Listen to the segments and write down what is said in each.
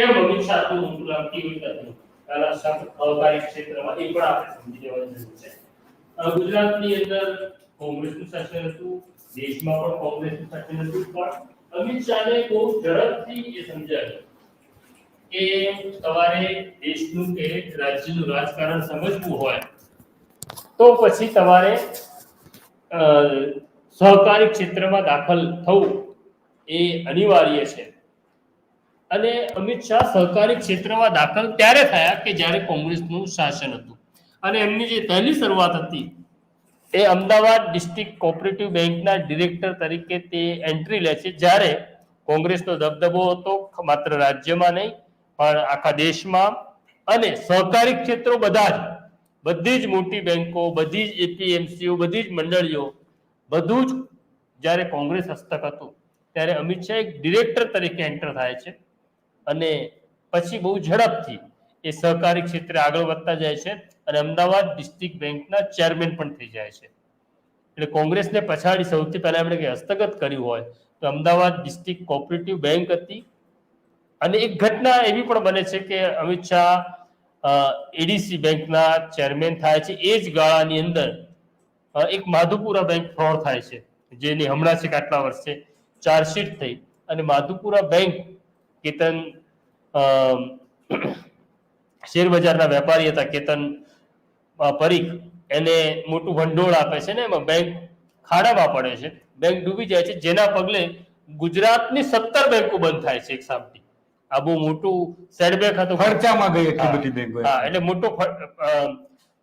કેમ અમિત શાહ આટલું મોટું લાગતી હોય નથી આના સહકારી ક્ષેત્રમાં એ પણ આપણે સમજી લેવાની જરૂર છે અ, ગુજરાતની અંદર કોંગ્રેસનું શાસન હતું દેશમાં પણ કોંગ્રેસનું શાસન હતું પણ અમિત શાહને બહુ ઝડપથી એ સમજાયું કે તમારે દેશનું કે રાજ્યનું રાજકારણ સમજવું હોય તો પછી તમારે અ, સહકારી ક્ષેત્રમાં દાખલ થવું એ અનિવાર્ય છે અને અમિત શાહ સહકારી ક્ષેત્રમાં દાખલ ત્યારે થયા કે જ્યારે કોંગ્રેસનું શાસન હતું. અને એમની જે પહેલી શરૂઆત હતી એ અમદાવાદ ડિસ્ટ્રિક્ટ કોઓપરેટિવ બેંકના ડિરેક્ટર તરીકે તે એન્ટ્રી લે છે. જ્યારે કોંગ્રેસનો દબદબો હતો, માત્ર રાજ્યમાં નહીં, પણ આખા દેશમાં. અને સહકારી ક્ષેત્રો બધા જ, બધી જ મોટી બેંકો, બધી જ એપીએમસીઓ, બધી જ મંડળીઓ, બધું જ જ્યારે કોંગ્રેસ હસ્તક હતું, ત્યારે અમિત શાહ એક ડિરેક્ટર તરીકે એન્ટર થાય છે. અને પછી બહુ ઝડપથી એ સહકારી ક્ષેત્રે આગળ વધતા જાય છે અને અમદાવાદ ડિસ્ટ્રિક્ટ બેંકના ચેરમેન પણ થઈ જાય છે. એટલે કોંગ્રેસને પછાડી સૌથી પહેલા એમણે કંઈ હસ્તગત કર્યું હોય તો અમદાવાદ ડિસ્ટ્રિક્ટ કોઓપરેટિવ બેંક હતી. અને એક ઘટના એવી પણ બને છે કે અમિત શાહ એડીસી બેંકના ચેરમેન થાય છે. એ જ ગાળાની અંદર એક માધુપુરા બેંક ફ્રોડ થાય છે, જેની હમણાં છે કે આટલા વર્ષે ચાર્જશીટ થઈ. અને માધુપુરા બેંક કેતન અમ, શેર બજારના વેપારી હતા કેતન પરીખ. એને મોટું ભંડોળ આપે છે ને એમાં બેંક ખાડામાં પડે છે. બેંક ડૂબી જાય છે. જેના પગલે ગુજરાતની સત્તર બેંકો બંધ થાય છે એક સામથી. આ બહુ મોટું સેટબેક હતું. ખર્ચામાં ગઈ એટલી બધી બેંકો હા એટલે મોટો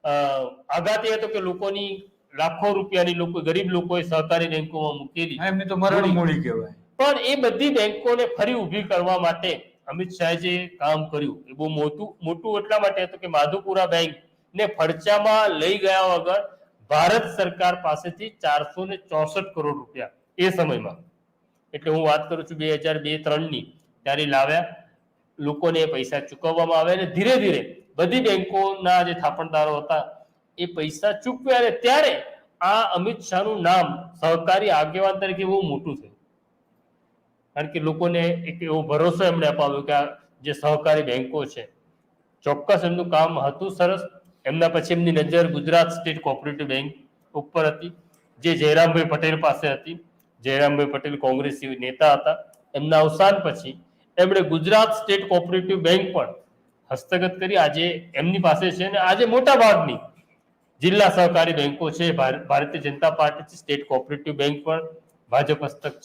આઘાત એ હતો કે લોકોની લાખો રૂપિયાની લોકો ગરીબ લોકોએ સહકારી બેંકોમાં મૂકેલી. એમની તો મરણ મૂડી કહેવાય. પણ એ બધી બેંકોને ફરી ઊભી કરવા માટે અમિત શાહે જે કામ કર્યું, એ બહુ મોટું મોટું એટલા માટે હતું કે માધુપુરા બેંક ને ફડચામાં લઈ ગયા વગર ભારત સરકાર પાસેથી ચારસો ને ચોસઠ કરોડ રૂપિયા એ સમયમાં. એટલે હું વાત કરું છું બે હજાર બે ત્રણની, ત્યારે લાવ્યા. લોકોને એ પૈસા ચૂકવવામાં આવે અને ધીરે ધીરે બધી બેંકોના જે થાપણદારો હતા, એ પૈસા ચૂકવ્યા અને ત્યારે આ અમિત શાહનું નામ સહકારી આગેવાન તરીકે બહુ મોટું થયું. કારણ કે લોકોને એક એવો ભરોસો એમણે અપાવ્યો કે આ જે સહકારી બેન્કો છે, ચોક્કસ એમનું કામ હતું સરસ. એમના પછી એમની નજર ગુજરાત સ્ટેટ કોઓપરેટિવ બેંક ઉપર હતી, જે જયરામભાઈ પટેલ પાસે હતી. જયરામભાઈ પટેલ કોંગ્રેસી નેતા હતા. એમના અવસાન પછી એમણે ગુજરાત સ્ટેટ કોઓપરેટિવ બેંક પણ હસ્તગત કરી. આજે એમની પાસે છે અને આજે મોટા ભાગની જિલ્લા સહકારી બેંકો છે. ભાર- ભારતીય જનતા પાર્ટી સ્ટેટ કોઓપરેટિવ બેંક પણ ભાજપ હસ્તક છે